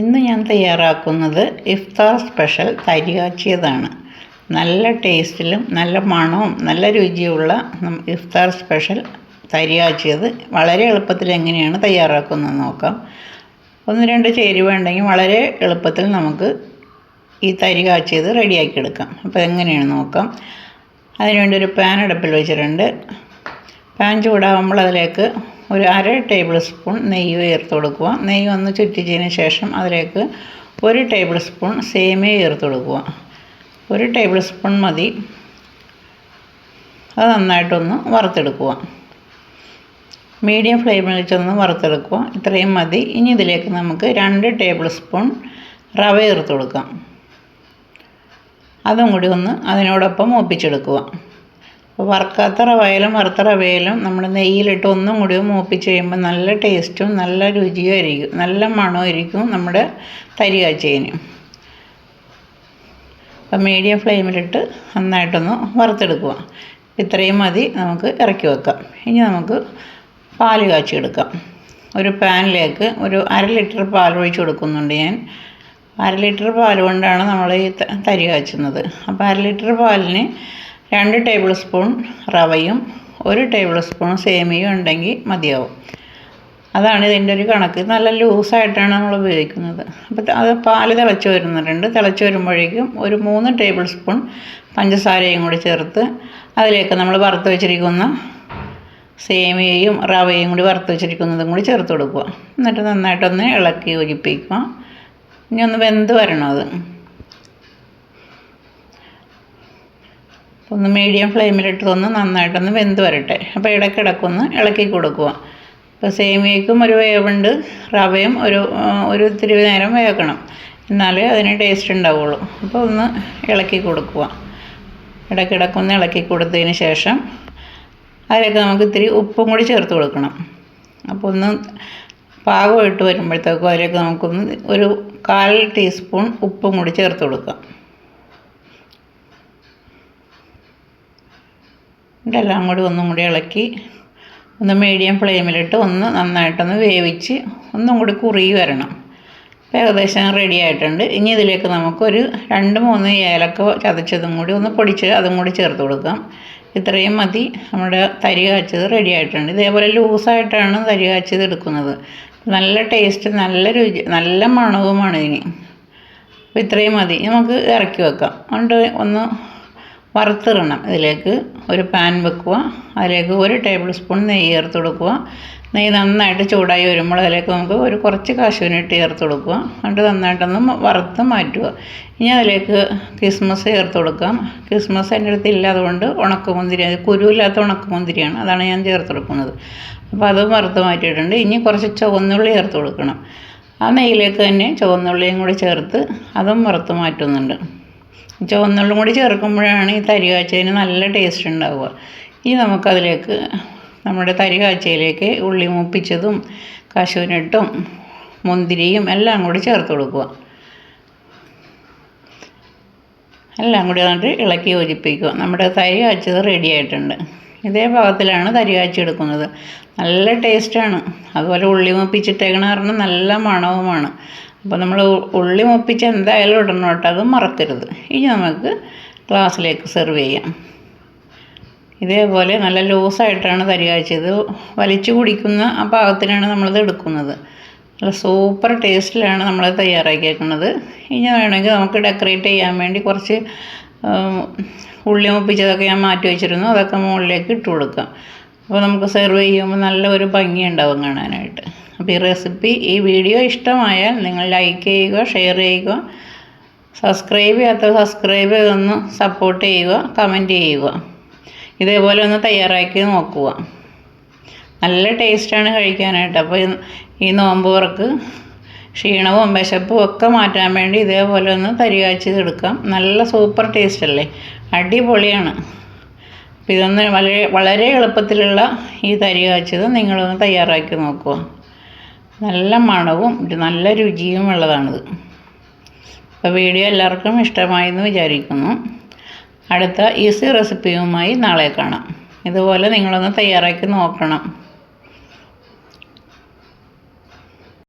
ഇന്ന് ഞാൻ തയ്യാറാക്കുന്നത് ഇഫ്താർ സ്പെഷ്യൽ തരികാച്ചിയതാണ്. നല്ല ടേസ്റ്റിലും നല്ല മണവും നല്ല രുചിയുമുള്ള ഇഫ്താർ സ്പെഷ്യൽ തരികാച്ചിയത് വളരെ എളുപ്പത്തിൽ എങ്ങനെയാണ് തയ്യാറാക്കുന്നത് നോക്കാം. ഒന്ന് രണ്ട് ചേരുവ ഉണ്ടെങ്കിൽ വളരെ എളുപ്പത്തിൽ നമുക്ക് ഈ തരി കാച്ചിയത് റെഡിയാക്കി എടുക്കാം അപ്പോൾ എങ്ങനെയാണ് നോക്കാം. അതിനുവേണ്ടി ഒരു പാൻ അടുപ്പിൽ വെച്ചിട്ടുണ്ട്. പാൻ ചൂടാകുമ്പോൾ അതിലേക്ക് ഒരു അര ടേബിൾ സ്പൂൺ നെയ്യ് ചേർത്ത് കൊടുക്കുക. നെയ്യ് ഒന്ന് ചുറ്റിച്ചതിന് ശേഷം അതിലേക്ക് ഒരു ടേബിൾ സ്പൂൺ സേമിയ ചേർത്ത് കൊടുക്കുക. ഒരു ടേബിൾ സ്പൂൺ മതി. അത് നന്നായിട്ടൊന്ന് വറുത്തെടുക്കുക. മീഡിയം ഫ്ലെയിമിൽ വെച്ചൊന്ന് വറുത്തെടുക്കുക. ഇത്രയും മതി. ഇനി ഇതിലേക്ക് നമുക്ക് രണ്ട് ടേബിൾ സ്പൂൺ റവ ചേർത്ത് കൊടുക്കാം. അതും കൂടി ഒന്ന് അതിനോടൊപ്പം മൂപ്പിച്ചെടുക്കുക അപ്പോൾ വറുക്കാത്ത റവയിലും വറുത്ത റവയിലും നമ്മൾ നെയ്യിലിട്ട് ഒന്നും കൂടി മൂപ്പിച്ച് കഴിയുമ്പോൾ നല്ല ടേസ്റ്റും നല്ല രുചിയും ആയിരിക്കും. നല്ല മണമായിരിക്കും നമ്മുടെ തരി കാച്ചതിന് അപ്പം മീഡിയം ഫ്ലെയിമിലിട്ട് നന്നായിട്ടൊന്ന് വറുത്തെടുക്കുക ഇത്രയും മതി നമുക്ക് ഇറക്കി വെക്കാം. ഇനി നമുക്ക് പാൽ കാച്ചിയെടുക്കാം. ഒരു പാനിലേക്ക് ഒരു അര ലിറ്റർ പാൽ ഒഴിച്ച് കൊടുക്കുന്നുണ്ട് ഞാൻ. അര ലിറ്റർ പാൽ കൊണ്ടാണ് നമ്മൾ ഈ തരി കാച്ചുന്നത്. അപ്പോൾ അര ലിറ്റർ പാലിന് രണ്ട് ടേബിൾ സ്പൂൺ റവയും ഒരു ടേബിൾ സ്പൂൺ സേമിയും ഉണ്ടെങ്കിൽ മതിയാവും. അതാണ് ഇതിന്റെ ഒരു കണക്ക്. നല്ല ലൂസായിട്ടാണ് നമ്മൾ ഉപയോഗിക്കുന്നത്. അപ്പോൾ അത് പാൽ തിളച്ച് വരുന്നുണ്ട്. തിളച്ച് വരുമ്പോഴേക്കും ഒരു മൂന്ന് ടേബിൾ സ്പൂൺ പഞ്ചസാരയും കൂടി ചേർത്ത് അതിലേക്ക് നമ്മൾ വറുത്ത് വെച്ചിരിക്കുന്ന സേമിയയും റവയും കൂടി വറുത്ത് വെച്ചിരിക്കുന്നതും കൂടി ചേർത്ത് കൊടുക്കുക. എന്നിട്ട് നന്നായിട്ടൊന്ന് ഇളക്കി യോജിപ്പിക്കുക. ഇനി ഒന്ന് വെന്ത് വരണം അത്. ഒന്ന് മീഡിയം ഫ്ലെയിമിലിട്ടൊന്ന് നന്നായിട്ടൊന്ന് വെന്ത് വരട്ടെ. അപ്പോൾ ഇടയ്ക്കിടയ്ക്കൊന്ന് ഇളക്കി കൊടുക്കുക. ഇപ്പോൾ സേമിയയ്ക്കും ഒരു വേവുണ്ട് റവയും ഒരു ഒരു ഇത്തിരി നേരം വേകണം. എന്നാലേ അതിന് ടേസ്റ്റ് ഉണ്ടാവുള്ളൂ. അപ്പോൾ ഒന്ന് ഇളക്കി കൊടുക്കുക. ഇടയ്ക്കിടയ്ക്കൊന്ന് ഇളക്കി കൊടുത്തതിന് ശേഷം അതിലേക്ക് നമുക്ക് ഇത്തിരി ഉപ്പും കൂടി ചേർത്ത് കൊടുക്കണം. അപ്പോൾ ഒന്ന് പാകമായിട്ട് വരുമ്പോഴത്തേക്കും അതിലേക്ക് നമുക്കൊന്ന് ഒരു കാൽ ടീസ്പൂൺ ഉപ്പും കൂടി ചേർത്ത് കൊടുക്കാം. ഇതെല്ലാം കൂടി ഒന്നും കൂടി ഇളക്കി ഒന്ന് മീഡിയം ഫ്ലെയിമിലിട്ട് ഒന്ന് നന്നായിട്ടൊന്ന് വേവിച്ച് ഒന്നും കൂടി കുറി വരണം. ഇപ്പോൾ ഏകദേശം റെഡി ആയിട്ടുണ്ട്. ഇനി ഇതിലേക്ക് നമുക്കൊരു രണ്ട് മൂന്ന് ഏലക്ക ചതച്ചതും കൂടി ഒന്ന് പൊടിച്ച് അതും കൂടി ചേർത്ത് കൊടുക്കാം. ഇത്രയും മതി. നമ്മുടെ തരി കാച്ചത് റെഡി ആയിട്ടുണ്ട്. ഇതേപോലെ ലൂസായിട്ടാണ് തരി കാച്ചത് എടുക്കുന്നത്. നല്ല ടേസ്റ്റ് നല്ല രുചി നല്ല മണവുമാണ് ഇനി അപ്പോൾ ഇത്രയും മതി. നമുക്ക് ഇറക്കി വെക്കാം. അതുകൊണ്ട് ഒന്ന് വറുത്തിടണം. ഇതിലേക്ക് ഒരു പാൻ വെക്കുക. അതിലേക്ക് ഒരു ടേബിൾ സ്പൂൺ നെയ്യ് ചേർത്ത് കൊടുക്കുക. നെയ്യ് നന്നായിട്ട് ചൂടായി വരുമ്പോൾ അതിലേക്ക് നമുക്ക് ഒരു കുറച്ച് കാശുവിനിട്ട് ചേർത്ത് കൊടുക്കുക. എന്നിട്ട് നന്നായിട്ടൊന്ന് വറുത്ത് മാറ്റുക. ഇനി അതിലേക്ക് കിസ്മസ് ചേർത്ത് കൊടുക്കാം. കിസ്മസ് എന്റെ അടുത്ത് ഇല്ല അതുകൊണ്ട് ഉണക്കമുന്തിരി അത് കുരുവില്ലാത്ത ഉണക്കമുന്തിരിയാണ്. അതാണ് ഞാൻ ചേർത്ത് കൊടുക്കുന്നത്. അപ്പോൾ അതും വറുത്ത് മാറ്റിയിട്ടുണ്ട്. ഇനി കുറച്ച് ചുവന്നുള്ളി ചേർത്ത് കൊടുക്കണം. ആ നെയ്യിലേക്ക് തന്നെ ചുവന്നുള്ളിയും കൂടി ചേർത്ത് അതും വറുത്ത് മാറ്റുന്നുണ്ട്. ചുവന്നുള്ളും കൂടി ചേർക്കുമ്പോഴാണ് ഈ തരി കാച്ചതിന് നല്ല ടേസ്റ്റ് ഉണ്ടാവുക. ഇനി നമുക്കതിലേക്ക് നമ്മുടെ തരി കാച്ചയിലേക്ക് ഉള്ളി മൂപ്പിച്ചതും കശുവിനിട്ടും മുന്തിരിയും എല്ലാം കൂടി ചേർത്ത് കൊടുക്കുക. എല്ലാം കൂടി എന്നിട്ട് ഇളക്കി യോജിപ്പിക്കുക. നമ്മുടെ തരി കാച്ചത് റെഡി ആയിട്ടുണ്ട്. ഇതേ ഭാഗത്തിലാണ് കാച്ചി എടുക്കുന്നത്. നല്ല ടേസ്റ്റാണ് അതുപോലെ ഉള്ളി മുപ്പിച്ചിട്ടേക്കണ കാരണം നല്ല മണവുമാണ്. അപ്പോൾ നമ്മൾ ഉള്ളി മുപ്പിച്ച് എന്തായാലും ഇടണം കേട്ടോ. അത് മറക്കരുത്. ഇനി നമുക്ക് ഗ്ലാസ്സിലേക്ക് സെർവ് ചെയ്യാം. ഇതേപോലെ നല്ല ലൂസായിട്ടാണ് തരി കാച്ചിയത്. വലിച്ചു കുടിക്കുന്ന ആ പാകത്തിനാണ് നമ്മളിത് എടുക്കുന്നത്. നല്ല സൂപ്പർ ടേസ്റ്റിലാണ് നമ്മൾ തയ്യാറാക്കിയേക്കുന്നത് ഇനി വേണമെങ്കിൽ നമുക്ക് ഡെക്കറേറ്റ് ചെയ്യാൻ വേണ്ടി കുറച്ച് ഉള്ളി മുപ്പിച്ചതൊക്കെ ഞാൻ മാറ്റി വെച്ചിരുന്നു. അതൊക്കെ മുകളിലേക്ക് ഇട്ട് കൊടുക്കാം. അപ്പോൾ നമുക്ക് സെർവ് ചെയ്യുമ്പോൾ നല്ല ഒരു ഭംഗി ഉണ്ടാവും കാണാനായിട്ട്. അപ്പോൾ ഈ റെസിപ്പി ഈ വീഡിയോ ഇഷ്ടമായാൽ നിങ്ങൾ ലൈക്ക് ചെയ്യുക ഷെയർ ചെയ്യുക സബ്സ്ക്രൈബ് ചെയ്യാത്ത സബ്സ്ക്രൈബ് ചെയ്തൊന്ന് സപ്പോർട്ട് ചെയ്യുക കമന്റ് ചെയ്യുക. ഇതേപോലെ ഒന്ന് തയ്യാറാക്കി നോക്കുക. നല്ല ടേസ്റ്റാണ് കഴിക്കാനായിട്ട്. അപ്പോൾ ഈ- നോമ്പ് തുറക്ക് ക്ഷീണവും വിശപ്പും ഒക്കെ മാറ്റാൻ വേണ്ടി ഇതേപോലെ ഒന്ന് തരി എടുക്കാം നല്ല സൂപ്പർ ടേസ്റ്റ് അല്ലേ? അടിപൊളിയാണ്. അപ്പോൾ ഇതൊന്ന് വളരെ വളരെ എളുപ്പത്തിലുള്ള ഈ തരി കാച്ചത് നിങ്ങളൊന്ന് തയ്യാറാക്കി നോക്കുക. നല്ല മണവും നല്ല രുചിയും ഉള്ളതാണിത്. അപ്പോൾ വീഡിയോ എല്ലാവർക്കും ഇഷ്ടമായി എന്ന് വിചാരിക്കുന്നു. അടുത്ത ഈസി റെസിപ്പിയുമായി നാളെ കാണാം. ഇതുപോലെ നിങ്ങളൊന്ന് തയ്യാറാക്കി നോക്കണം.